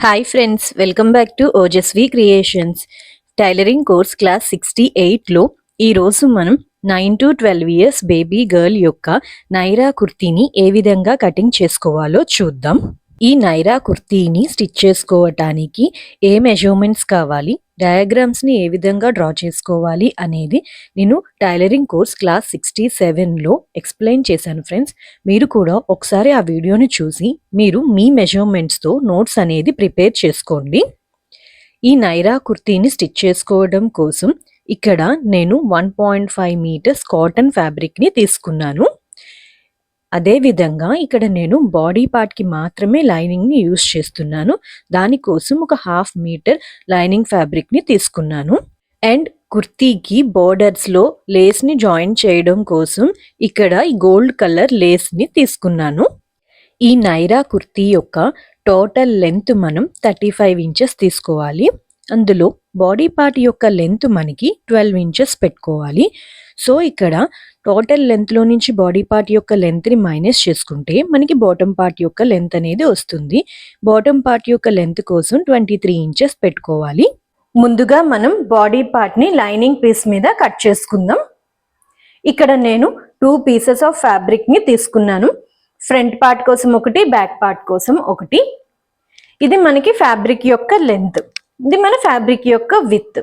Hi friends welcome back to Ojaswi creations tailoring course class sixty ఎయిట్లో ఈరోజు మనం nine to twelve years baby girl యొక్క నైరా కుర్తీని ఏ విధంగా cutting చేసుకోవాలో చూద్దాం. ఈ నైరా కుర్తీని స్టిచ్ చేసుకోవటానికి ఏ మెజర్మెంట్స్ కావాలి? డయాగ్రామ్స్ని ఏ విధంగా డ్రా చేసుకోవాలి అనేది నేను టైలరింగ్ కోర్స్ క్లాస్ సిక్స్టీ సెవెన్లో ఎక్స్ప్లెయిన్ చేశాను ఫ్రెండ్స్. మీరు కూడా ఒకసారి ఆ వీడియోని చూసి మీరు మీ మెజర్మెంట్స్తో నోట్స్ అనేది ప్రిపేర్ చేసుకోండి. ఈ నైరా కుర్తీని స్టిచ్ చేసుకోవడం కోసం ఇక్కడ నేను one point five metres cotton ఫ్యాబ్రిక్ని తీసుకున్నాను. అదే విధంగా ఇక్కడ నేను బాడీ పార్ట్కి మాత్రమే లైనింగ్ని యూస్ చేస్తున్నాను. దానికోసం ఒక హాఫ్ మీటర్ లైనింగ్ ఫ్యాబ్రిక్ని తీసుకున్నాను. అండ్ కుర్తీకి బోర్డర్స్లో లేస్ని జాయిన్ చేయడం కోసం ఇక్కడ ఈ గోల్డ్ కలర్ లేస్ని తీసుకున్నాను. ఈ నైరా కుర్తీ యొక్క టోటల్ లెంత్ మనం థర్టీ ఫైవ్ ఇంచెస్ తీసుకోవాలి. అందులో బాడీ పార్ట్ యొక్క లెంత్ మనకి ట్వెల్వ్ ఇంచెస్ పెట్టుకోవాలి. సో ఇక్కడ టోటల్ లెంత్లో నుంచి బాడీ పార్ట్ యొక్క లెంత్ని మైనస్ చేసుకుంటే మనకి బాటమ్ పార్ట్ యొక్క లెంత్ అనేది వస్తుంది. బాటమ్ పార్ట్ యొక్క లెంత్ కోసం ట్వంటీ త్రీ ఇంచెస్ పెట్టుకోవాలి. ముందుగా మనం బాడీ పార్ట్ని లైనింగ్ పీస్ మీద కట్ చేసుకుందాం. ఇక్కడ నేను టూ పీసెస్ ఆఫ్ ఫ్యాబ్రిక్ని తీసుకున్నాను. ఫ్రంట్ పార్ట్ కోసం ఒకటి బ్యాక్ పార్ట్ కోసం ఒకటి. ఇది మనకి ఫ్యాబ్రిక్ యొక్క లెంత్ ఇది మన ఫ్యాబ్రిక్ యొక్క విత్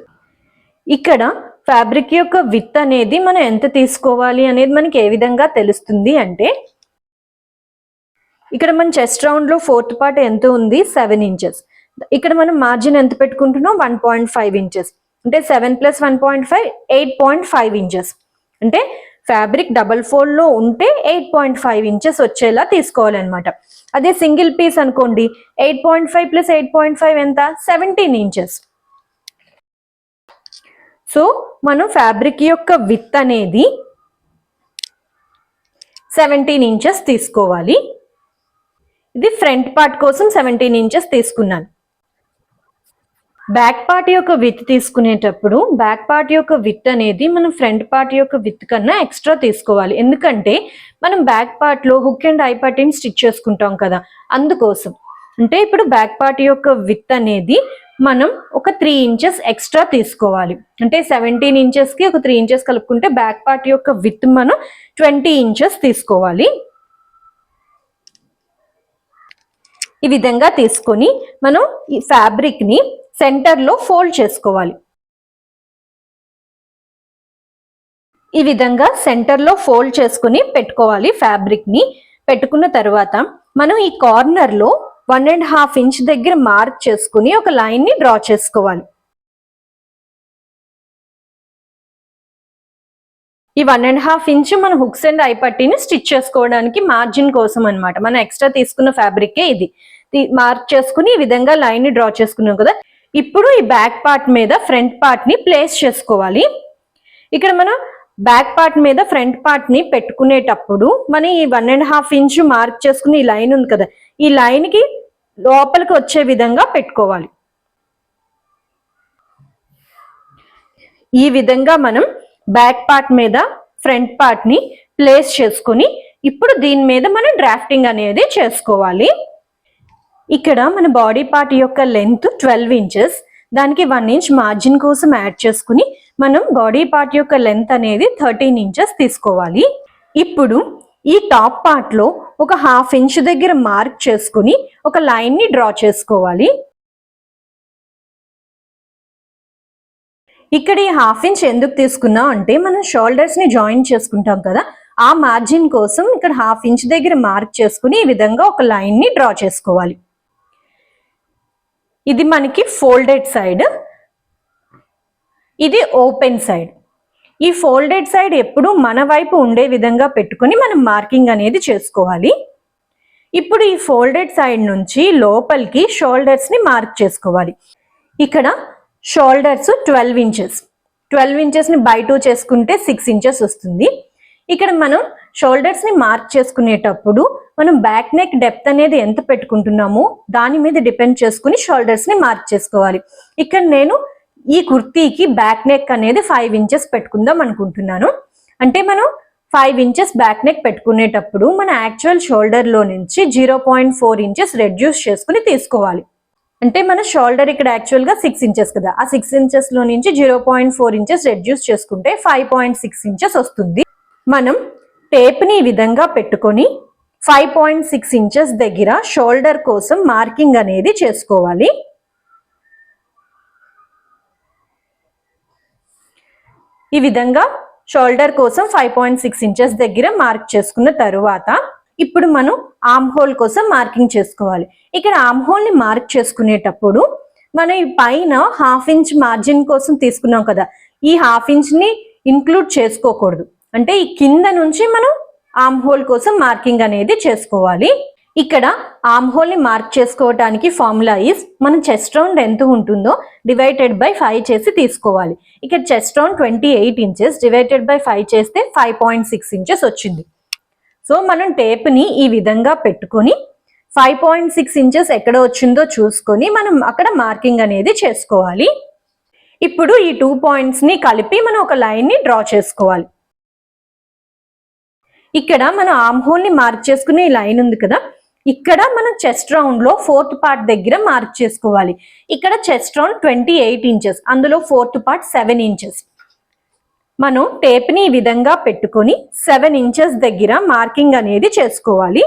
ఇక్కడ ఫ్యాబ్రిక్ యొక్క విత్ అనేది మనం ఎంత తీసుకోవాలి అనేది మనకి ఏ విధంగా తెలుస్తుంది అంటే ఇక్కడ మన చెస్ట్ రౌండ్లో ఫోర్త్ పార్ట్ ఎంత ఉంది? సెవెన్ ఇంచెస్ ఇక్కడ మనం మార్జిన్ ఎంత పెట్టుకుంటున్నాం? వన్ పాయింట్ ఫైవ్ ఇంచెస్ అంటే seven plus one point five eight point five inches అంటే ఫ్యాబ్రిక్ డబల్ ఫోల్డ్లో ఉంటే ఎయిట్ పాయింట్ ఫైవ్ ఇంచెస్ వచ్చేలా తీసుకోవాలన్నమాట. అదే సింగిల్ పీస్ అనుకోండి eight point five plus eight point five ఎంత? Seventeen inches. సో మనం ఫ్యాబ్రిక్ యొక్క విత్ అనేది సెవెంటీన్ ఇంచెస్ తీసుకోవాలి. ఇది ఫ్రంట్ పార్ట్ కోసం సెవెంటీన్ ఇంచెస్ తీసుకున్నాను. బ్యాక్ పార్ట్ యొక్క విత్ తీసుకునేటప్పుడు బ్యాక్ పార్ట్ యొక్క విత్ అనేది మనం ఫ్రంట్ పార్ట్ యొక్క విత్ కన్నా ఎక్స్ట్రా తీసుకోవాలి. ఎందుకంటే మనం బ్యాక్ పార్ట్లో హుక్ అండ్ ఐ పార్టీని స్టిచ్ చేసుకుంటాం కదా. అందుకోసం అంటే ఇప్పుడు బ్యాక్ పార్ట్ యొక్క విత్ అనేది మనం ఒక త్రీ ఇంచెస్ ఎక్స్ట్రా తీసుకోవాలి. అంటే సెవెంటీన్ ఇంచెస్కి ఒక త్రీ ఇంచెస్ కలుపుకుంటే బ్యాక్ పార్ట్ యొక్క విత్ మనం ట్వంటీ ఇంచెస్ తీసుకోవాలి. ఈ విధంగా తీసుకొని మనం ఈ ఫ్యాబ్రిక్ని సెంటర్లో ఫోల్డ్ చేసుకోవాలి. ఈ విధంగా సెంటర్లో ఫోల్డ్ చేసుకుని పెట్టుకోవాలి ఫ్యాబ్రిక్ని పెట్టుకున్న తర్వాత మనం ఈ కార్నర్లో వన్ అండ్ హాఫ్ ఇంచ్ దగ్గర మార్క్ చేసుకుని ఒక లైన్ని డ్రా చేసుకోవాలి. ఈ వన్ అండ్ హాఫ్ ఇంచ్ మన హుక్స్ అండ్ ఐ పట్టీని స్టిచ్ చేసుకోవడానికి మార్జిన్ కోసం అన్నమాట. మనం ఎక్స్ట్రా తీసుకున్న ఫ్యాబ్రికే ఇది. మార్క్ చేసుకుని ఈ విధంగా లైన్ని డ్రా చేసుకున్నాం కదా. ఇప్పుడు ఈ బ్యాక్ పార్ట్ మీద ఫ్రంట్ పార్ట్ని ప్లేస్ చేసుకోవాలి. ఇక్కడ మనం బ్యాక్ పార్ట్ మీద ఫ్రంట్ పార్ట్ని పెట్టుకునేటప్పుడు మనం ఈ one and half inch mark చేసుకుని ఈ లైన్ ఉంది కదా ఈ లైన్కి లోపలికి వచ్చే విధంగా పెట్టుకోవాలి. ఈ విధంగా మనం బ్యాక్ పార్ట్ మీద ఫ్రంట్ పార్ట్ని ప్లేస్ చేసుకుని ఇప్పుడు దీని మీద మనం డ్రాఫ్టింగ్ అనేది చేసుకోవాలి. ఇక్కడ మన బాడీ పార్ట్ యొక్క లెంత్ ట్వెల్వ్ ఇంచెస్ దానికి వన్ ఇంచ్ మార్జిన్ కోసం యాడ్ చేసుకుని మనం బాడీ పార్ట్ యొక్క లెంత్ అనేది థర్టీన్ ఇంచెస్ తీసుకోవాలి. ఇప్పుడు ఈ టాప్ పార్ట్లో ఒక హాఫ్ ఇంచ్ దగ్గర మార్క్ చేసుకుని ఒక లైన్ని డ్రా చేసుకోవాలి. ఇక్కడ ఈ హాఫ్ ఇంచ్ ఎందుకు తీసుకున్నాం అంటే మనం షోల్డర్స్ని జాయిన్ చేసుకుంటాం కదా ఆ మార్జిన్ కోసం ఇక్కడ హాఫ్ ఇంచ్ దగ్గర మార్క్ చేసుకుని ఈ విధంగా ఒక లైన్ని డ్రా చేసుకోవాలి. ఇది మనకి ఫోల్డెడ్ సైడ్ ఇది ఓపెన్ సైడ్. ఈ ఫోల్డెడ్ సైడ్ ఎప్పుడు మన వైపు ఉండే విధంగా పెట్టుకొని మనం మార్కింగ్ అనేది చేసుకోవాలి. ఇప్పుడు ఈ ఫోల్డెడ్ సైడ్ నుంచి లోపలికి షోల్డర్స్ని మార్క్ చేసుకోవాలి. ఇక్కడ షోల్డర్స్ ట్వెల్వ్ ఇంచెస్. ట్వెల్వ్ ఇంచెస్ని బై టూ చేసుకుంటే సిక్స్ ఇంచెస్ వస్తుంది. ఇక్కడ మనం షోల్డర్స్ని మార్క్ చేసుకునేటప్పుడు మనం బ్యాక్ నెక్ డెప్త్ అనేది ఎంత పెట్టుకుంటున్నామో దాని మీద డిపెండ్ చేసుకుని షోల్డర్స్ని మార్క్ చేసుకోవాలి. ఇక్కడ నేను ఈ కుర్తీకి బ్యాక్ నెక్ అనేది ఫైవ్ ఇంచెస్ పెట్టుకుందాం అనుకుంటున్నాను. అంటే మనం ఫైవ్ ఇంచెస్ బ్యాక్ నెక్ పెట్టుకునేటప్పుడు మన యాక్చువల్ షోల్డర్లో నుంచి zero point four inches reduce చేసుకుని తీసుకోవాలి. అంటే మన షోల్డర్ ఇక్కడ యాక్చువల్గా సిక్స్ ఇంచెస్ కదా. ఆ సిక్స్ ఇంచెస్లో నుంచి zero point four inches reduce చేసుకుంటే ఫైవ్ పాయింట్ సిక్స్ ఇంచెస్ వస్తుంది. మనం టేప్ని ఈ విధంగా పెట్టుకొని ఫైవ్ పాయింట్ సిక్స్ ఇంచెస్ దగ్గర షోల్డర్ కోసం మార్కింగ్ అనేది చేసుకోవాలి. ఈ విధంగా షోల్డర్ కోసం ఫైవ్ పాయింట్ సిక్స్ ఇంచెస్ దగ్గర మార్క్ చేసుకున్న తరువాత ఇప్పుడు మనం ఆమ్ హోల్ కోసం మార్కింగ్ చేసుకోవాలి. ఇక్కడ ఆమ్ హోల్ని మార్క్ చేసుకునేటప్పుడు మనం ఈ పైన హాఫ్ ఇంచ్ మార్జిన్ కోసం తీసుకున్నాం కదా. ఈ హాఫ్ ఇంచ్ని ఇంక్లూడ్ చేసుకోకూడదు. అంటే ఈ కింద నుంచి మనం ఆమ్ హోల్ కోసం మార్కింగ్ అనేది చేసుకోవాలి. ఇక్కడ ఆమ్ హోల్ని మార్క్ చేసుకోవడానికి ఫార్ములా ఈస్ మనం చెస్ట్ రౌండ్ ఎంత ఉంటుందో డివైడెడ్ బై ఫైవ్ చేసి తీసుకోవాలి. ఇక్కడ chest round twenty eight inches divided by five చేస్తే ఫైవ్ పాయింట్ సిక్స్ ఇంచెస్ వచ్చింది. సో మనం టేప్ని ఈ విధంగా పెట్టుకొని ఫైవ్ పాయింట్ సిక్స్ ఇంచెస్ ఎక్కడ వచ్చిందో చూసుకొని మనం అక్కడ మార్కింగ్ అనేది చేసుకోవాలి. ఇప్పుడు ఈ టూ పాయింట్స్ని కలిపి మనం ఒక లైన్ని డ్రా చేసుకోవాలి. ఇక్కడ మనం ఆమ్ హోల్ని మార్క్ చేసుకునే లైన్ ఉంది కదా. ఇక్కడ మనం చెస్ట్ రౌండ్లో ఫోర్త్ పార్ట్ దగ్గర మార్క్ చేసుకోవాలి. ఇక్కడ chest round twenty eight inches అందులో ఫోర్త్ పార్ట్ సెవెన్ ఇంచెస్. మనం టేప్ని ఈ విధంగా పెట్టుకొని సెవెన్ ఇంచెస్ దగ్గర మార్కింగ్ అనేది చేసుకోవాలి.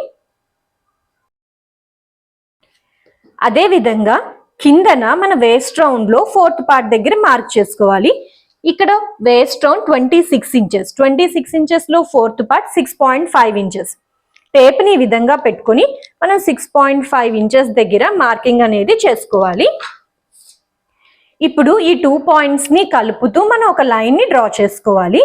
అదే విధంగా కిందన మన వేస్ట్ రౌండ్లో ఫోర్త్ పార్ట్ దగ్గర మార్క్ చేసుకోవాలి. ఇక్కడ waist twenty six inches twenty six ఇంచెస్లో fourth part six point five inches టేప్ని ఈ విధంగా పెట్టుకొని మనం సిక్స్ పాయింట్ ఫైవ్ ఇంచెస్ దగ్గర మార్కింగ్ అనేది చేసుకోవాలి. ఇప్పుడు ఈ టూ పాయింట్స్ని కలుపుతూ మనం ఒక లైన్ని డ్రా చేసుకోవాలి.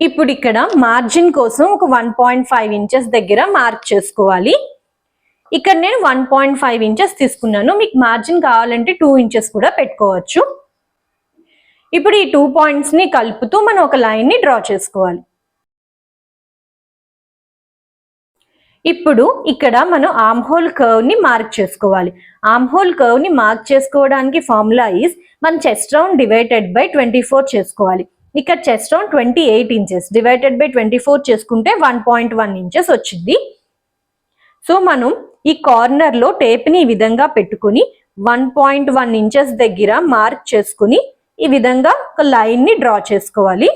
ఇప్పుడు ఇక్కడ మార్జిన్ కోసం ఒక వన్ పాయింట్ ఫైవ్ ఇంచెస్ దగ్గర మార్క్ చేసుకోవాలి. ఇక్కడ నేను వన్ పాయింట్ ఫైవ్ ఇంచెస్ తీసుకున్నాను. మీకు మార్జిన్ కావాలంటే టూ ఇంచెస్ కూడా పెట్టుకోవచ్చు. ఇప్పుడు ఈ టూ పాయింట్స్ని కలుపుతూ మనం ఒక లైన్ని డ్రా చేసుకోవాలి. ఇప్పుడు ఇక్కడ మనం ఆమ్ హోల్ కర్వ్ని మార్క్ చేసుకోవాలి. ఆమ్ హోల్ కర్వ్ని మార్క్ చేసుకోవడానికి ఫార్ములా ఈస్ మన chest round divided by twenty four చేసుకోవాలి. ఇక్కడ chest round twenty eight inches divided by twenty four చేసుకుంటే వన్ పాయింట్ వన్ ఇంచెస్ వచ్చింది. సో మనం ఈ కార్నర్లో టేప్ని ఈ విధంగా పెట్టుకుని వన్ పాయింట్ వన్ ఇంచెస్ దగ్గర మార్క్ చేసుకుని ఈ విధంగా ఒక లైన్ని డ్రా చేసుకోవాలి.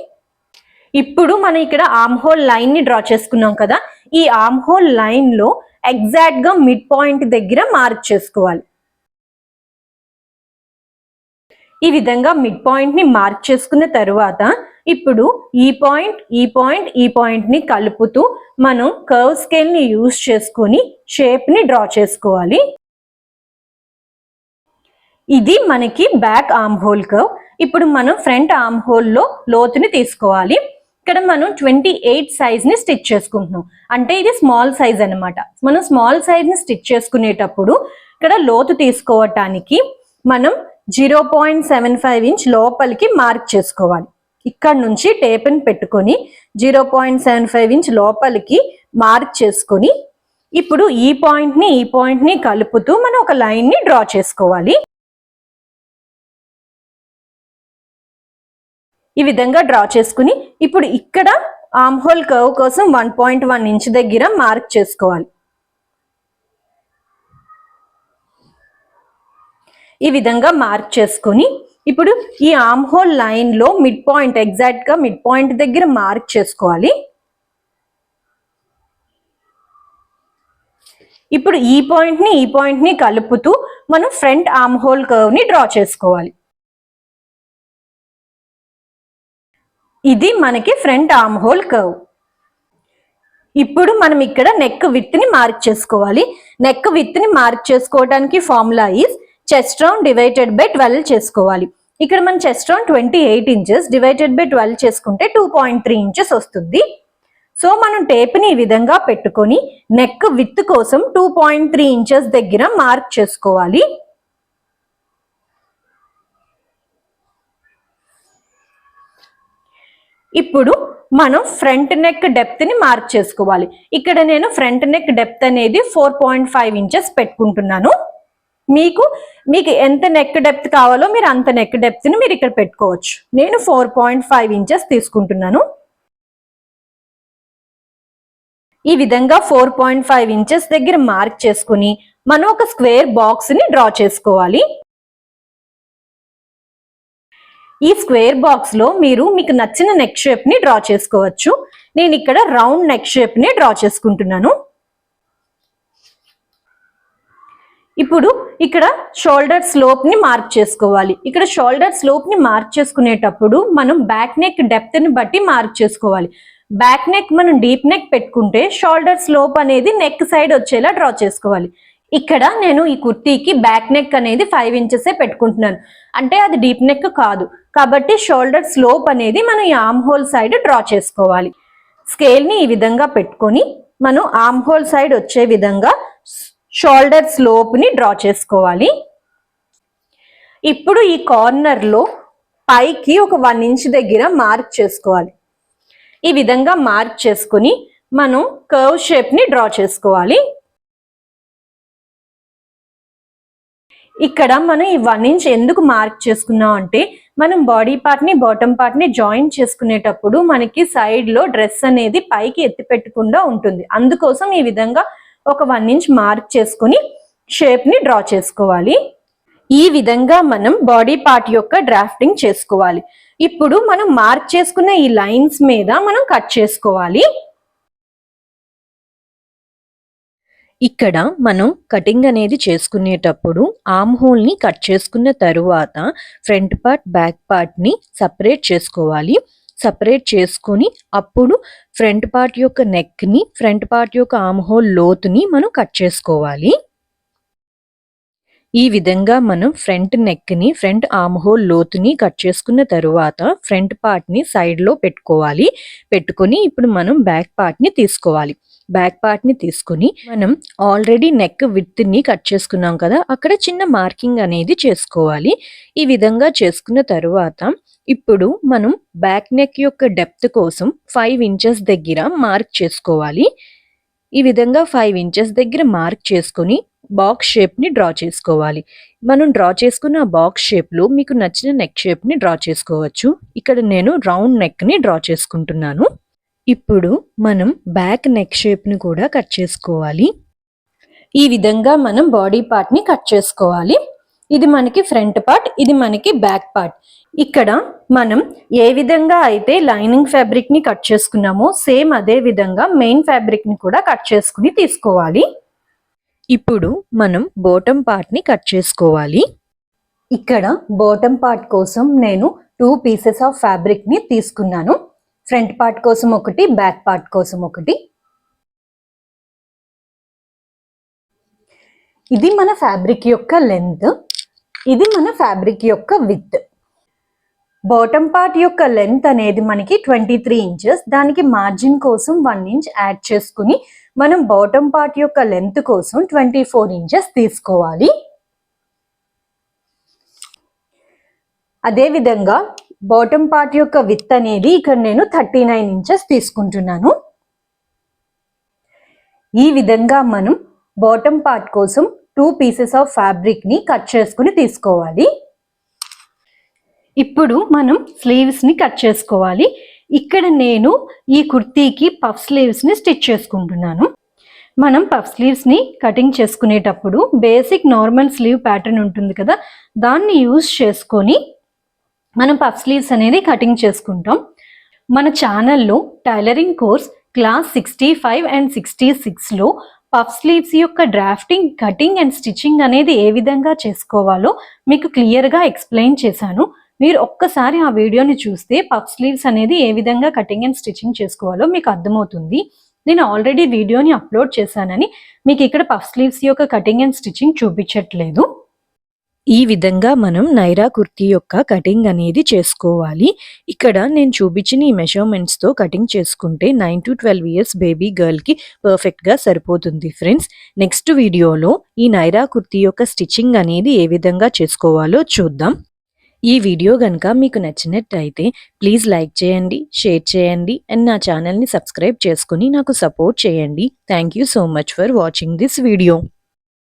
ఇప్పుడు మనం ఇక్కడ ఆమ్ హోల్ లైన్ని డ్రా చేసుకున్నాం కదా ఈ ఆమ్ హోల్ లైన్లో ఎగ్జాక్ట్గా మిడ్ పాయింట్ దగ్గర మార్క్ చేసుకోవాలి. ఈ విధంగా మిడ్ పాయింట్ని మార్క్ చేసుకున్న తరువాత ఇప్పుడు ఈ పాయింట్ ఈ పాయింట్ ఈ పాయింట్ని కలుపుతూ మనం కర్వ్ స్కేల్ని యూజ్ చేసుకొని షేప్ని డ్రా చేసుకోవాలి. ఇది మనకి బ్యాక్ ఆర్మ్ హోల్ కర్వ్. ఇప్పుడు మనం ఫ్రంట్ ఆర్మ్ హోల్లో లోతుని తీసుకోవాలి. ఇక్కడ మనం ట్వంటీ ఎయిట్ సైజ్ని స్టిచ్ చేసుకుంటున్నాం. అంటే ఇది స్మాల్ సైజ్ అన్నమాట. మనం స్మాల్ సైజ్ని స్టిచ్ చేసుకునేటప్పుడు ఇక్కడ లోతు తీసుకోవటానికి మనం zero point seven five inch లోపలికి మార్క్ చేసుకోవాలి. ఇక్కడ నుంచి టేప్ని పెట్టుకొని zero point seven five inch లోపలికి మార్క్ చేసుకొని ఇప్పుడు ఈ పాయింట్ని ఈ పాయింట్ని కలుపుతూ మనం ఒక లైన్ని డ్రా చేసుకోవాలి. ఈ విధంగా డ్రా చేసుకుని ఇప్పుడు ఇక్కడ ఆమ్హోల్ కర్వ్ కోసం వన్ పాయింట్ వన్ ఇంచ్ దగ్గర మార్క్ చేసుకోవాలి. ఈ విధంగా మార్క్ చేసుకొని ఇప్పుడు ఈ ఆమ్ హోల్ లైన్లో మిడ్ పాయింట్ ఎగ్జాక్ట్గా మిడ్ పాయింట్ దగ్గర మార్క్ చేసుకోవాలి. ఇప్పుడు ఈ పాయింట్ని ఈ పాయింట్ని కలుపుతూ మనం ఫ్రంట్ ఆమ్ హోల్ కర్వ్ని డ్రా చేసుకోవాలి. ఇది మనకి ఫ్రంట్ ఆమ్హోల్ హోల్ కర్వ్ ఇప్పుడు మనం ఇక్కడ నెక్ విత్ని మార్క్ చేసుకోవాలి. నెక్ విత్ని మార్క్ చేసుకోవడానికి formula is chest round divided by twelve చేసుకోవాలి. ఇక్కడ మన chest round twenty eight inches divided by twelve చేసుకుంటే టూ పాయింట్ త్రీ ఇంచెస్ వస్తుంది. సో మనం టేప్ని ఈ విధంగా పెట్టుకొని నెక్ విత్ కోసం టూ పాయింట్ త్రీ ఇంచెస్ దగ్గర మార్క్ చేసుకోవాలి. ఇప్పుడు మనం ఫ్రంట్ నెక్ డెప్త్ని మార్క్ చేసుకోవాలి. ఇక్కడ నేను ఫ్రంట్ నెక్ డెప్త్ అనేది ఫోర్ పాయింట్ ఫైవ్ ఇంచెస్ పెట్టుకుంటున్నాను. మీకు మీకు ఎంత నెక్ డెప్త్ కావాలో మీరు అంత నెక్ డెప్త్ని మీరు ఇక్కడ పెట్టుకోవచ్చు. నేను ఫోర్ పాయింట్ ఫైవ్ ఇంచెస్ తీసుకుంటున్నాను. ఈ విధంగా ఫోర్ పాయింట్ ఫైవ్ ఇంచెస్ దగ్గర మార్క్ చేసుకుని మనం ఒక స్క్వేర్ బాక్స్ని డ్రా చేసుకోవాలి. ఈ స్క్వేర్ బాక్స్లో మీరు మీకు నచ్చిన నెక్ షేప్ని డ్రా చేసుకోవచ్చు. నేను ఇక్కడ రౌండ్ నెక్ షేప్ని డ్రా చేసుకుంటున్నాను. ఇప్పుడు ఇక్కడ షోల్డర్ స్లోప్ని మార్క్ చేసుకోవాలి. ఇక్కడ షోల్డర్ స్లోప్ని మార్క్ చేసుకునేటప్పుడు మనం బ్యాక్ నెక్ డెప్త్ని బట్టి మార్క్ చేసుకోవాలి. బ్యాక్ నెక్ మనం డీప్ నెక్ పెట్టుకుంటే షోల్డర్ స్లోప్ అనేది నెక్ సైడ్ వచ్చేలా డ్రా చేసుకోవాలి. ఇక్కడ నేను ఈ కుర్తీకి బ్యాక్ నెక్ అనేది ఫైవ్ ఇంచెసే పెట్టుకుంటున్నాను. అంటే అది డీప్ నెక్ కాదు. కాబట్టి షోల్డర్ స్లోప్ అనేది మనం ఈ ఆమ్ హోల్ సైడ్ డ్రా చేసుకోవాలి. స్కేల్ని ఈ విధంగా పెట్టుకొని మనం ఆమ్ హోల్ సైడ్ వచ్చే విధంగా షోల్డర్ స్లోప్ని డ్రా చేసుకోవాలి. ఇప్పుడు ఈ కార్నర్లో పైకి ఒక వన్ ఇంచ్ దగ్గర మార్క్ చేసుకోవాలి. ఈ విధంగా మార్క్ చేసుకుని మనం కర్వ్ షేప్ని డ్రా చేసుకోవాలి. ఇక్కడ మనం ఈ వన్ ఇంచ్ ఎందుకు మార్క్ చేసుకున్నాం అంటే మనం బాడీ పార్ట్ని బాటమ్ పార్ట్ని జాయిన్ చేసుకునేటప్పుడు మనకి సైడ్లో డ్రెస్ అనేది పైకి ఎత్తి పెట్టకుండా ఉంటుంది. అందుకోసం ఈ విధంగా ఒక వన్ ఇంచ్ మార్క్ చేసుకుని షేప్ని డ్రా చేసుకోవాలి. ఈ విధంగా మనం బాడీ పార్ట్ యొక్క డ్రాఫ్టింగ్ చేసుకోవాలి. ఇప్పుడు మనం మార్క్ చేసుకున్న ఈ లైన్స్ మీద మనం కట్ చేసుకోవాలి. ఇక్కడ మనం కటింగ్ అనేది చేసుకునేటప్పుడు ఆమ్ హోల్ని కట్ చేసుకున్న తరువాత ఫ్రంట్ పార్ట్ బ్యాక్ పార్ట్ని సపరేట్ చేసుకోవాలి. సపరేట్ చేసుకొని అప్పుడు ఫ్రంట్ పార్ట్ యొక్క నెక్ని ఫ్రంట్ పార్ట్ యొక్క ఆమ్హోల్ లోతుని మనం కట్ చేసుకోవాలి. ఈ విధంగా మనం ఫ్రంట్ నెక్ని ఫ్రంట్ ఆమ్హోల్ లోతుని కట్ చేసుకున్న తరువాత ఫ్రంట్ పార్ట్ని సైడ్లో పెట్టుకోవాలి. పెట్టుకొని ఇప్పుడు మనం బ్యాక్ పార్ట్ని తీసుకోవాలి. బ్యాక్ పార్ట్ని తీసుకుని మనం ఆల్రెడీ నెక్ విత్ని కట్ చేసుకున్నాం కదా అక్కడ చిన్న మార్కింగ్ అనేది చేసుకోవాలి. ఈ విధంగా చేసుకున్న తరువాత ఇప్పుడు మనం బ్యాక్ నెక్ యొక్క డెప్త్ కోసం ఫైవ్ ఇంచెస్ దగ్గర మార్క్ చేసుకోవాలి. ఈ విధంగా ఫైవ్ ఇంచెస్ దగ్గర మార్క్ చేసుకొని బాక్స్ షేప్ని డ్రా చేసుకోవాలి. మనం డ్రా చేసుకున్న బాక్స్ షేప్లో మీకు నచ్చిన నెక్ షేప్ని డ్రా చేసుకోవచ్చు. ఇక్కడ నేను రౌండ్ నెక్ని డ్రా చేసుకుంటున్నాను. ఇప్పుడు మనం బ్యాక్ నెక్ షేప్ని కూడా కట్ చేసుకోవాలి. ఈ విధంగా మనం బాడీ పార్ట్ని కట్ చేసుకోవాలి. ఇది మనకి ఫ్రంట్ పార్ట్ ఇది మనకి బ్యాక్ పార్ట్ ఇక్కడ మనం ఏ విధంగా అయితే లైనింగ్ ఫ్యాబ్రిక్ని కట్ చేసుకున్నామో సేమ్ అదే విధంగా మెయిన్ ఫ్యాబ్రిక్ని కూడా కట్ చేసుకుని తీసుకోవాలి. ఇప్పుడు మనం బాటమ్ పార్ట్ని కట్ చేసుకోవాలి. ఇక్కడ బాటమ్ పార్ట్ కోసం నేను టూ పీసెస్ ఆఫ్ ఫ్యాబ్రిక్ని తీసుకున్నాను. ఫ్రంట్ పార్ట్ కోసం ఒకటి బ్యాక్ పార్ట్ కోసం ఒకటి. ఇది మన ఫ్యాబ్రిక్ యొక్క లెంత్ ఇది మన ఫ్యాబ్రిక్ యొక్క విత్ బాటమ్ పార్ట్ యొక్క లెంత్ అనేది మనకి ట్వంటీ త్రీ ఇంచెస్. దానికి మార్జిన్ కోసం వన్ ఇంచ్ యాడ్ చేసుకుని మనం బాటమ్ పార్ట్ యొక్క లెంత్ కోసం ట్వంటీ ఫోర్ ఇంచెస్ తీసుకోవాలి. అదేవిధంగా బాటమ్ పార్ట్ యొక్క విత్ అనేది ఇక్కడ నేను థర్టీ నైన్ ఇంచెస్ తీసుకుంటున్నాను. ఈ విధంగా మనం బాటమ్ పార్ట్ కోసం టూ పీసెస్ ఆఫ్ ఫ్యాబ్రిక్ని కట్ చేసుకుని తీసుకోవాలి. ఇప్పుడు మనం స్లీవ్స్ని కట్ చేసుకోవాలి. ఇక్కడ నేను ఈ కుర్తీకి పఫ్ స్లీవ్స్ని స్టిచ్ చేసుకుంటున్నాను. మనం పఫ్ స్లీవ్స్ని కటింగ్ చేసుకునేటప్పుడు బేసిక్ నార్మల్ స్లీవ్ ప్యాటర్న్ ఉంటుంది కదా దాన్ని యూజ్ చేసుకొని మనం పఫ్ స్లీవ్స్ అనేది కటింగ్ చేసుకుంటాం. మన ఛానల్లో tailoring course class sixty five and sixty సిక్స్లో పఫ్ స్లీవ్స్ యొక్క డ్రాఫ్టింగ్ కటింగ్ అండ్ స్టిచ్చింగ్ అనేది ఏ విధంగా చేసుకోవాలో మీకు క్లియర్గా ఎక్స్ప్లెయిన్ చేశాను. మీరు ఒక్కసారి ఆ వీడియోని చూస్తే పఫ్ స్లీవ్స్ అనేది ఏ విధంగా కటింగ్ అండ్ స్టిచ్చింగ్ చేసుకోవాలో మీకు అర్థమవుతుంది. నేను ఆల్రెడీ వీడియోని అప్లోడ్ చేశానని మీకు ఇక్కడ పఫ్ స్లీవ్స్ యొక్క కటింగ్ అండ్ స్టిచ్చింగ్ చూపించట్లేదు. ఈ విధంగా మనం నైరా కుర్తీ యొక్క కటింగ్ అనేది చేసుకోవాలి. ఇక్కడ నేను చూపించిన ఈ మెషర్మెంట్స్తో కటింగ్ చేసుకుంటే nine to twelve years baby గర్ల్కి పర్ఫెక్ట్గా సరిపోతుంది ఫ్రెండ్స్. నెక్స్ట్ వీడియోలో ఈ నైరా కుర్తీ యొక్క స్టిచ్చింగ్ అనేది ఏ విధంగా చేసుకోవాలో చూద్దాం. ఈ వీడియో కనుక మీకు నచ్చినట్టయితే ప్లీజ్ లైక్ చేయండి షేర్ చేయండి అండ్ నా ఛానల్ని సబ్స్క్రైబ్ చేసుకుని నాకు సపోర్ట్ చేయండి. Thank you so much for watching this video.